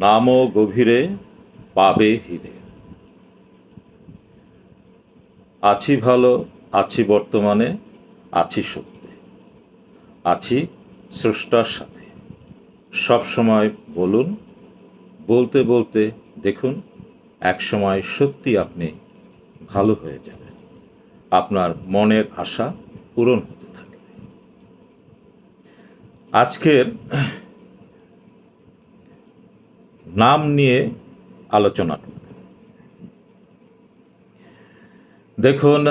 নামও গভীরে, পাবে হিরে আছি ভালো, আছি বর্তমানে, আছি সত্যে। আছি স্রষ্টার সাথে। সব সময় বলুন, বলতে বলতে দেখুন, এক সময় সত্যি আপনি ভালো হয়ে যাবেন। আপনার মনের আশা পূরণ হতে থাকবে। আজকের নাম নিয়ে আলোচনা করব। দেখুন,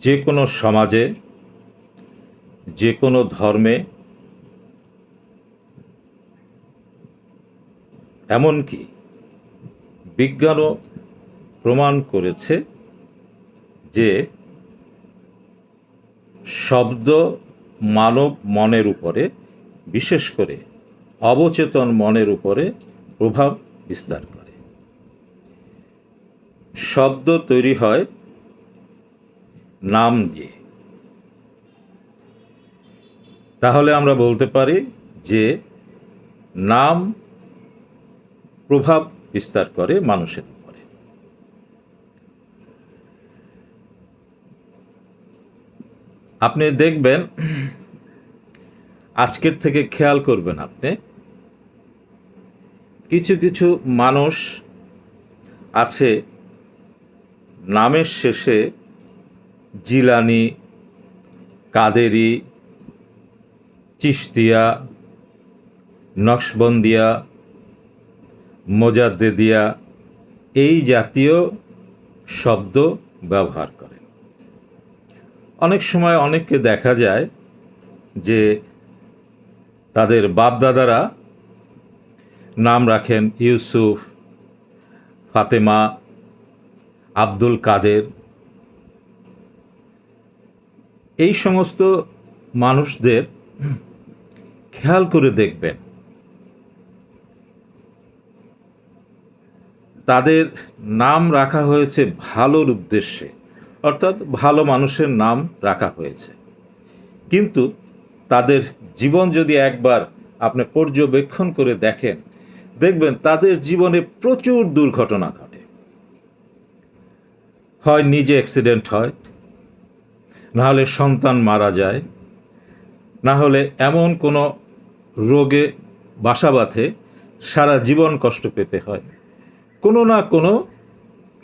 যে কোনো সমাজে, যে কোনো ধর্মে এমনকি বিজ্ঞানও প্রমাণ করেছে যে শব্দ মানব মনের উপরে বিশেষ করে অবচেতন মনের উপরে প্রভাব বিস্তার করে। শব্দ তৈরি হয় নাম দিয়ে। তাহলে আমরা বলতে পারি যে নাম প্রভাব বিস্তার করে মানুষের উপরে। আপনি দেখবেন আজকের থেকে খেয়াল করবেন আপনি কিছু কিছু মানুষ আছে, নামের শেষে জিলানি, কাদেরি চিস্তিয়া নকশবন্দিয়া, মোজাদ্দেদিয়া, এই জাতীয় শব্দ ব্যবহার করেন অনেক সময় অনেককে দেখা যায় যে তাদের বাপদাদারা নাম রাখেন ইউসুফ, ফাতেমা, আব্দুল কাদের। এই সমস্ত মানুষদের খেয়াল করে দেখবেন, তাদের নাম রাখা হয়েছে ভালোর উদ্দেশ্যে, অর্থাৎ ভালো মানুষের নাম রাখা হয়েছে। কিন্তু তাদের জীবন যদি একবার আপনি পর্যবেক্ষণ করে দেখেন দেখবেন তাদের জীবনে প্রচুর দুর্ঘটনা ঘটে। হয় নিজে অ্যাক্সিডেন্ট হয়, না হলে সন্তান মারা যায়, না হলে এমন কোনো রোগে বাসা বাঁধে, সারা জীবন কষ্ট পেতে হয়। কোনো না কোনো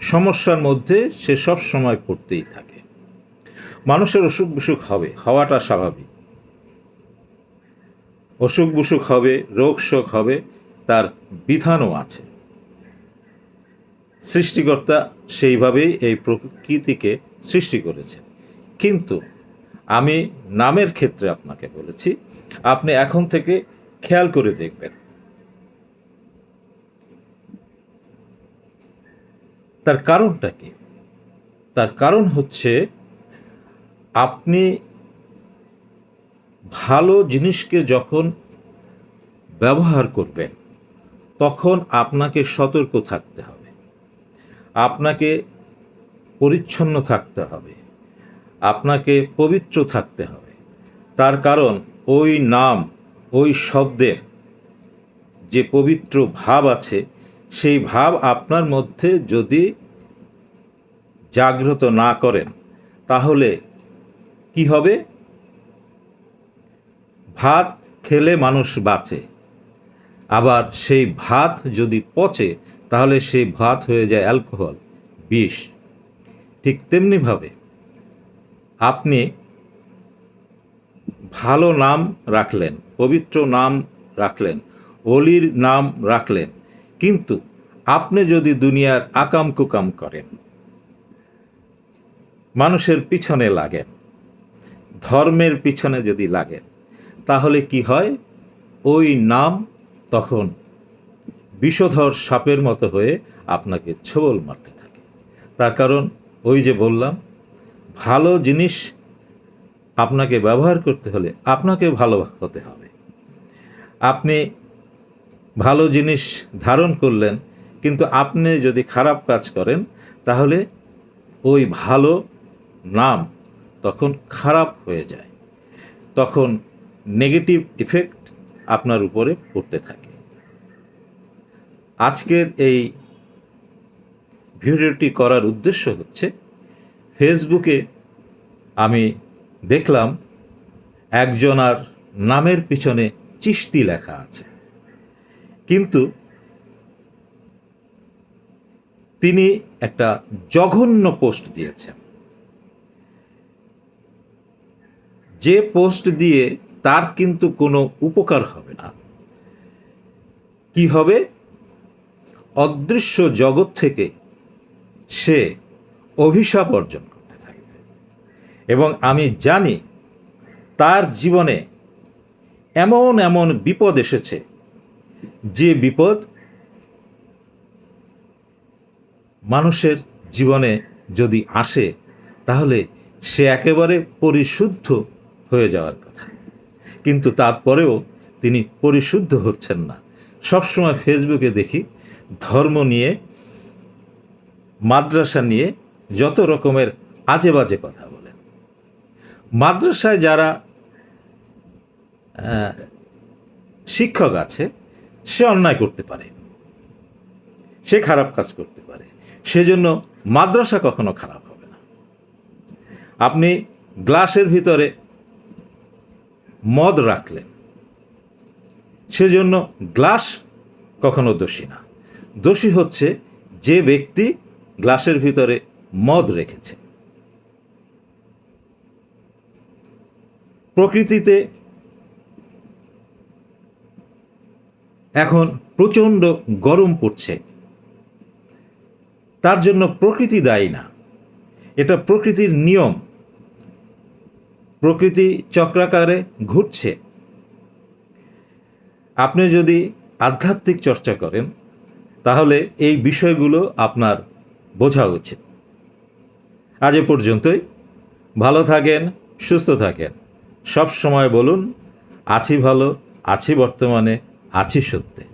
সমস্যার মধ্যে সে সব সময় পড়তেই থাকে। মানুষের অসুখ বিসুখ হবে, হওয়াটা স্বাভাবিক। অসুখ বিসুখ হবে, রোগ শোক হবে তার বিধানও আছে। সৃষ্টিকর্তা সেইভাবেই এই প্রকৃতিকে সৃষ্টি করেছে কিন্তু আমি নামের ক্ষেত্রে আপনাকে বলেছি, আপনি এখন থেকে খেয়াল করে দেখবেন। তার কারণটা কি? তার কারণ হচ্ছে আপনি ভালো জিনিসকে যখন ব্যবহার করবেন তখন আপনাকে সতর্ক থাকতে হবে। আপনাকে পরিচ্ছন্ন থাকতে হবে। আপনাকে পবিত্র থাকতে হবে। তার কারণ ওই নাম, ওই শব্দের যে পবিত্র ভাব আছে, সেই ভাব আপনার মধ্যে যদি জাগ্রত না করেন, তাহলে কি হবে? ভাত খেলে মানুষ বাঁচে। আবার সেই ভাত যদি পচে, তাহলে সেই ভাত হয়ে যায় অ্যালকোহল, বিষ। ঠিক তেমনিভাবে আপনি ভালো নাম রাখলেন, পবিত্র নাম রাখলেন, অলির নাম রাখলেন, কিন্তু আপনি যদি দুনিয়ার আকাম কুকাম করেন, মানুষের পিছনে লাগেন, ধর্মের পিছনে যদি লাগেন, তাহলে কি হয়? ওই নাম তখন বিষধর সাপের মতো হয়ে আপনাকে ছোবল মারতে থাকে। তার কারণ ওই যে বললাম, ভালো জিনিস আপনাকে ব্যবহার করতে হলে আপনাকে ভালো হতে হবে। আপনি ভালো জিনিস ধারণ করলেন, কিন্তু আপনি যদি খারাপ কাজ করেন, তাহলে ওই ভালো নাম তখন খারাপ হয়ে যায়। তখন নেগেটিভ ইফেক্ট আপনার উপরে পড়তে থাকে। আজকের এই ভিডিওটি করার উদ্দেশ্য হচ্ছে, ফেসবুকে আমি দেখলাম একজনার নামের পিছনে চিস্তি লেখা আছে। কিন্তু তিনি একটা জঘন্য পোস্ট দিয়েছেন। যে পোস্ট দিয়ে তার কিন্তু কোনো উপকার হবে না। কি হবে? অদৃশ্য জগৎ থেকে সে অভিশাপ অর্জন করতে থাকবে। এবং আমি জানি তার জীবনে এমন এমন বিপদ এসেছে, যে বিপদ মানুষের জীবনে যদি আসে, তাহলে সে একেবারে পরিশুদ্ধ হয়ে যাওয়ার কথা। কিন্তু তারপরেও তিনি পরিশুদ্ধ হচ্ছেন না। সবসময় ফেসবুকে দেখি, ধর্ম নিয়ে, মাদ্রাসা নিয়ে যত রকমের আজে বাজে কথা বলেন। মাদ্রাসায় যারা শিক্ষক আছে, সে অন্যায় করতে পারে। সে খারাপ কাজ করতে পারে। সেজন্য মাদ্রাসা কখনো খারাপ হবে না। আপনি গ্লাসের ভিতরে মদ রাখলেন। সেজন্য গ্লাস কখনো দোষী না। দোষী হচ্ছে যে ব্যক্তি গ্লাসের ভিতরে মদ রেখেছে। প্রকৃতিতে এখন প্রচণ্ড গরম পড়ছে। তার জন্য প্রকৃতি দায়ী না। এটা প্রকৃতির নিয়ম। প্রকৃতি চক্রাকারে ঘুরছে। আপনি যদি আধ্যাত্মিক চর্চা করেন, তাহলে এই বিষয়গুলো আপনার বোঝা উচিত। আজ এ পর্যন্তই। ভালো থাকেন, সুস্থ থাকেন। সব সময় বলুন, আছি ভালো, আছি বর্তমানে, আছি সত্যে।